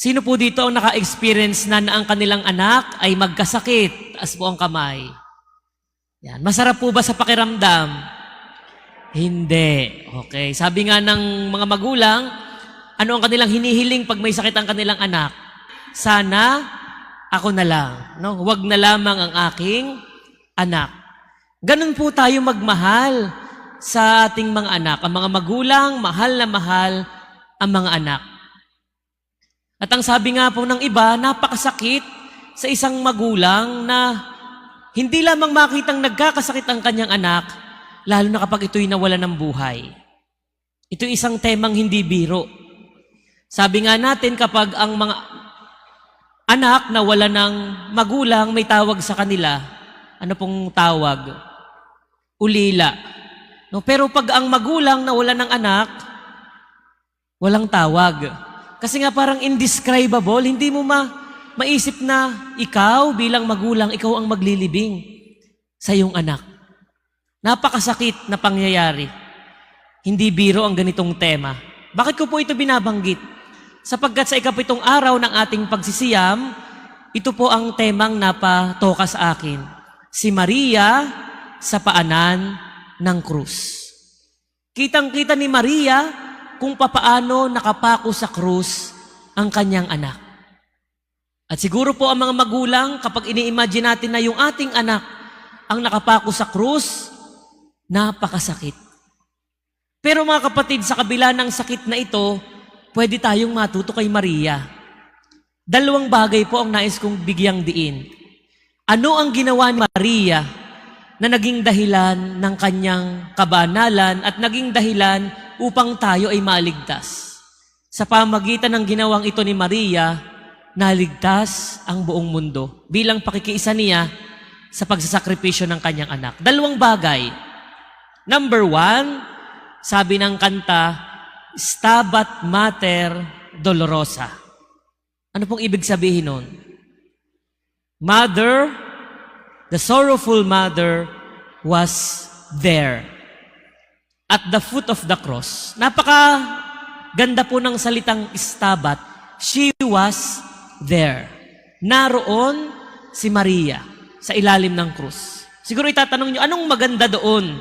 Sino po dito ang naka-experience na na ang kanilang anak ay magkasakit? Po ang kamay. Yan. Masarap po ba sa pakiramdam? Hindi. Okay. Sabi nga ng mga magulang, ano ang kanilang hinihiling pag may sakit ang kanilang anak? Sana ako na lang. No? Huwag na lamang ang aking anak. Ganun po tayo magmahal sa ating mga anak. Ang mga magulang, mahal na mahal ang mga anak. At ang sabi nga po ng iba, napakasakit sa isang magulang na hindi lamang makitang nagkakasakit ang kanyang anak, lalo na kapag ito'y nawala ng buhay. Ito isang temang hindi biro. Sabi nga natin kapag ang mga anak na wala ng magulang, may tawag sa kanila. Ano pong tawag? Ulila. No, pero pag ang magulang na wala ng anak, walang tawag. Kasi nga parang indescribable, hindi mo ma maisip na ikaw bilang magulang, ikaw ang maglilibing sa iyong anak. Napakasakit na pangyayari. Hindi biro ang ganitong tema. Bakit ko po ito binabanggit? Sapagkat sa ikapitong araw ng ating pagsisiyam, ito po ang temang napatoka sa akin. Si Maria sa paanan ng krus. Kitang-kita ni Maria kung papaano nakapako sa krus ang kanyang anak. At siguro po ang mga magulang, kapag ini-imagine natin na yung ating anak ang nakapako sa krus, napakasakit. Pero mga kapatid, sa kabila ng sakit na ito, pwede tayong matuto kay Maria. Dalawang bagay po ang nais kong bigyang diin. Ano ang ginawa ni Maria na naging dahilan ng kanyang kabanalan at naging dahilan upang tayo ay maligtas? Sa pamagitan ng ginawang ito ni Maria, naligtas ang buong mundo bilang pakikiisa niya sa pagsasakripisyo ng kanyang anak. Dalawang bagay. Number one, sabi ng kanta, Stabat Mater Dolorosa. Ano pong ibig sabihin nun? Mother, the sorrowful mother was there at the foot of the cross. Napaka ganda po ng salitang stabat. She was there. Naroon si Maria sa ilalim ng krus. Siguro itatanong nyo, anong maganda doon?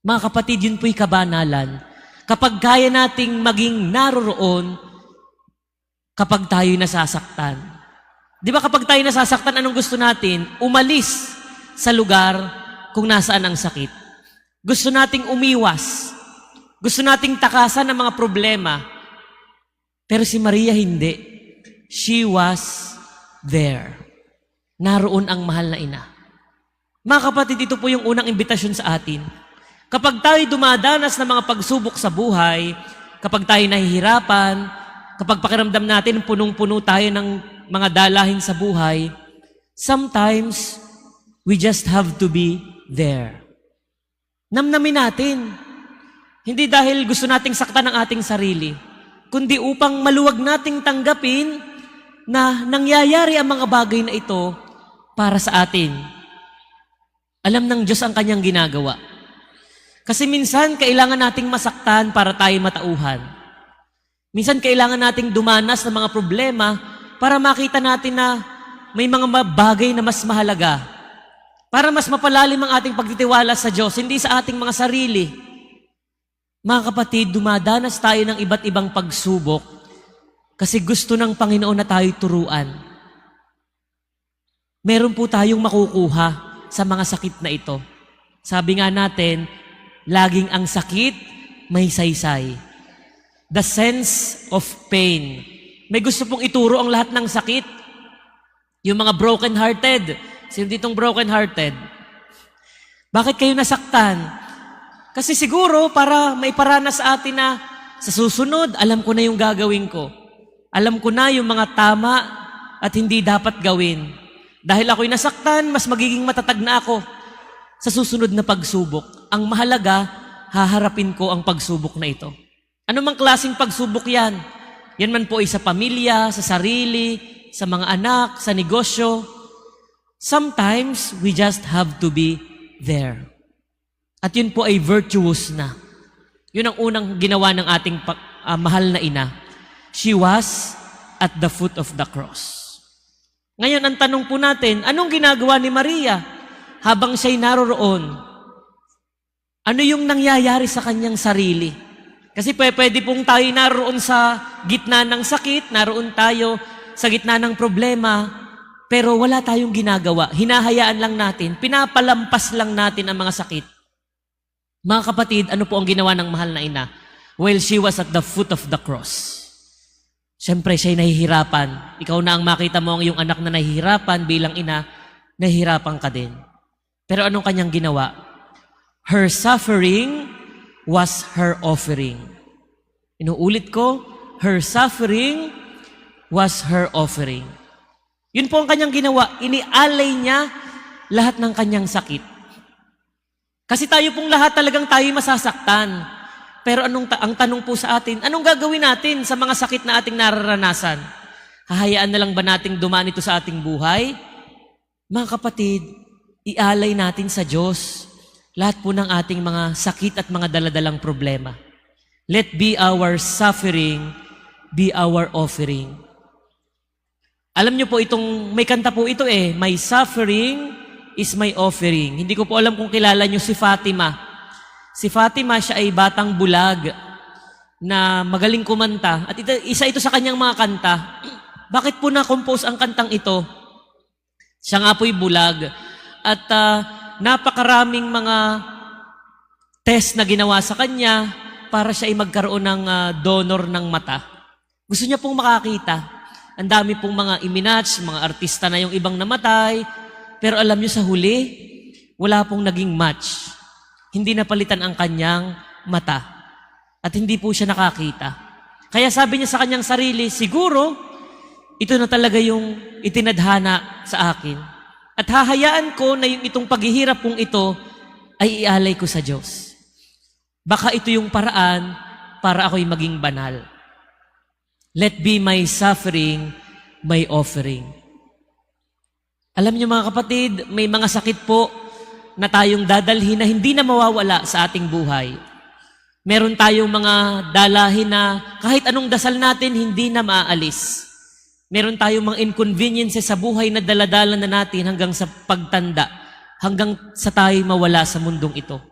Mga kapatid, yun po'y kabanalan. Kapag kaya nating maging naroroon, kapag tayo'y nasasaktan. Di ba kapag tayo nasasaktan, anong gusto natin? Umalis sa lugar kung nasaan ang sakit. Gusto nating umiwas. Gusto nating takasan ng mga problema. Pero si Maria hindi. She was there. Naroon ang mahal na ina. Mga kapatid, ito po yung unang imbitasyon sa atin. Kapag tayo dumadanas ng mga pagsubok sa buhay, kapag tayo nahihirapan, kapag pakiramdam natin punong-puno tayo ng mga dalahin sa buhay, sometimes we just have to be there. Namnamin natin. Hindi dahil gusto nating saktan ang ating sarili, kundi upang maluwag nating tanggapin na nangyayari ang mga bagay na ito para sa atin. Alam ng Diyos ang kanyang ginagawa. Kasi minsan, kailangan nating masaktan para tayo matauhan. Minsan, kailangan nating dumanas ng mga problema para makita natin na may mga bagay na mas mahalaga. Para mas mapalalim ang ating pagtitiwala sa Diyos, hindi sa ating mga sarili. Mga kapatid, dumadanas tayo ng iba't ibang pagsubok kasi gusto ng Panginoon na tayo turuan. Meron po tayong makukuha sa mga sakit na ito. Sabi nga natin, laging ang sakit may saysay. The sense of pain. May gusto pong ituro ang lahat ng sakit. Yung mga broken-hearted. Sino ditong broken-hearted? Bakit kayo nasaktan? Kasi siguro para may parana sa atin na sa susunod, alam ko na yung gagawin ko. Alam ko na yung mga tama at hindi dapat gawin. Dahil ako'y nasaktan, mas magiging matatag na ako sa susunod na pagsubok. Ang mahalaga, haharapin ko ang pagsubok na ito. Ano mang klaseng pagsubok yan? Yan man po ay sa pamilya, sa sarili, sa mga anak, sa negosyo. Sometimes, we just have to be there. At yun po ay virtuous na. Yun ang unang ginawa ng ating ah, mahal na ina. She was at the foot of the cross. Ngayon, ang tanong po natin, anong ginagawa ni Maria habang siya'y naroroon? Ano yung nangyayari sa kanyang sarili? Kasi pwe- pwede pong tayo naroon sa gitna ng sakit, naroon tayo sa gitna ng problema, pero wala tayong ginagawa. Hinahayaan lang natin, pinapalampas lang natin ang mga sakit. Mga kapatid, ano po ang ginawa ng mahal na ina? While she was at the foot of the cross. Siyempre, siya'y nahihirapan. Ikaw na ang makita mo ang iyong anak na nahihirapan bilang ina, nahihirapan ka din. Pero anong kanyang ginawa? Her suffering was her offering. Inuulit ko, her suffering was her offering. Yun po ang kanyang ginawa. Inialay niya lahat ng kanyang sakit. Kasi tayo pong lahat talagang tayo masasaktan. Pero anong ta- ang tanong po sa atin, anong gagawin natin sa mga sakit na ating nararanasan? Hahayaan na lang ba nating dumaan ito sa ating buhay? Mga kapatid, ialay natin sa Diyos lahat po ng ating mga sakit at mga daladalang problema. Let be our suffering, be our offering. Alam niyo po itong, may kanta po ito eh, My suffering is my offering. Hindi ko po alam kung kilala niyo si Fatima. Si Fatima, siya ay batang bulag na magaling kumanta. At ito, isa ito sa kanyang mga kanta. Bakit po na-compose ang kantang ito? Siya nga po'y bulag. At ah, napakaraming mga test na ginawa sa kanya para siya ay magkaroon ng ah, donor ng mata. Gusto niya pong makakita. Ang dami pong mga iminatch, mga artista na yung ibang namatay. Pero alam niyo sa huli, wala pong naging match. Hindi napalitan ang kanyang mata. At hindi po siya nakakita. Kaya sabi niya sa kanyang sarili, siguro, ito na talaga yung itinadhana sa akin. At hahayaan ko na yung itong paghihirap kong ito ay ialay ko sa Diyos. Baka ito yung paraan para ako'y maging banal. Let be my suffering, my offering. Alam niyo mga kapatid, may mga sakit po na tayong dadalhin na hindi na mawawala sa ating buhay. Meron tayong mga dalahin na kahit anong dasal natin, hindi na maaalis. Meron tayong mga inconveniences sa buhay na daladala na natin hanggang sa pagtanda, hanggang sa tayo mawala sa mundong ito.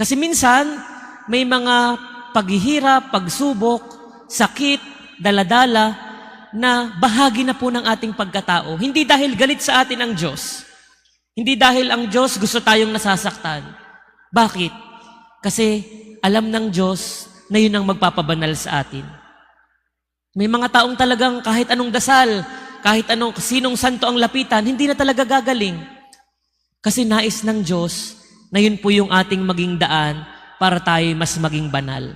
Kasi minsan, may mga paghihirap, pagsubok, sakit, daladala, na bahagi na po ng ating pagkatao. Hindi dahil galit sa atin ang Diyos. Hindi dahil ang Diyos gusto tayong nasasaktan. Bakit? Kasi alam ng Diyos na yun ang magpapabanal sa atin. May mga taong talagang kahit anong dasal, kahit anong sinong santo ang lapitan, hindi na talaga gagaling. Kasi nais ng Diyos na yun po yung ating maging daan para tayo mas maging banal.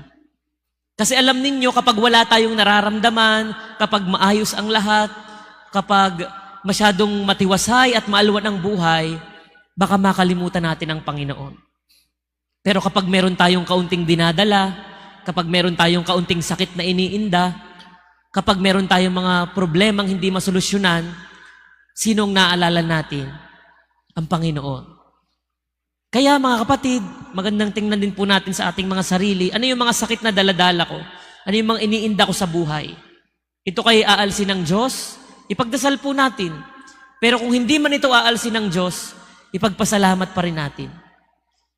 Kasi alam ninyo, kapag wala tayong nararamdaman, kapag maayos ang lahat, kapag masyadong matiwasay at maalwan ang buhay, baka makalimutan natin ang Panginoon. Pero kapag meron tayong kaunting dinadala, kapag meron tayong kaunting sakit na iniinda, kapag meron tayong mga problemang hindi masolusyonan, sinong naalala natin? Ang Panginoon. Kaya mga kapatid, magandang tingnan din po natin sa ating mga sarili, ano yung mga sakit na daladala ko? Ano yung mga iniinda ko sa buhay? Ito kay aalsin ng Diyos? Ipagdasal po natin. Pero kung hindi man ito aalsin ng Diyos, ipagpasalamat pa rin natin.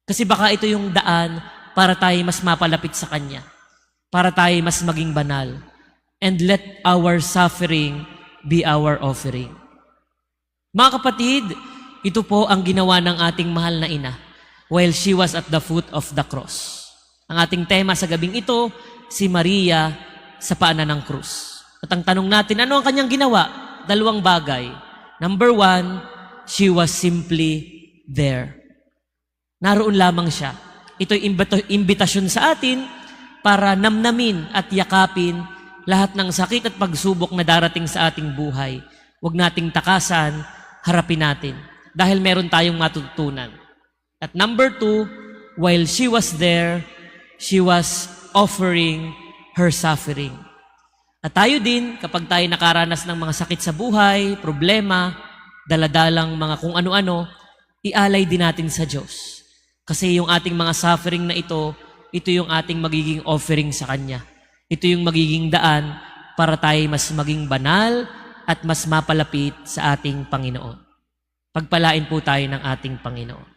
Kasi baka ito yung daan para tayo mas mapalapit sa Kanya. Para tayo mas maging banal. And let our suffering be our offering. Mga kapatid, ito po ang ginawa ng ating mahal na ina while she was at the foot of the cross. Ang ating tema sa gabing ito, si Maria sa paanan ng krus. At ang tanong natin, ano ang kanyang ginawa? Dalawang bagay. Number one, she was simply there. Naroon lamang siya. Ito'y imbitasyon sa atin para namnamin at yakapin lahat ng sakit at pagsubok na darating sa ating buhay. Huwag nating takasan, harapin natin. Dahil meron tayong matutunan. At number two, while she was there, she was offering her suffering. At tayo din, kapag tayo nakaranas ng mga sakit sa buhay, problema, daladalang mga kung ano-ano, ialay din natin sa Diyos. Kasi yung ating mga suffering na ito, ito yung ating magiging offering sa Kanya. Ito yung magiging daan para tayo mas maging banal at mas mapalapit sa ating Panginoon. Pagpalain po tayo ng ating Panginoon.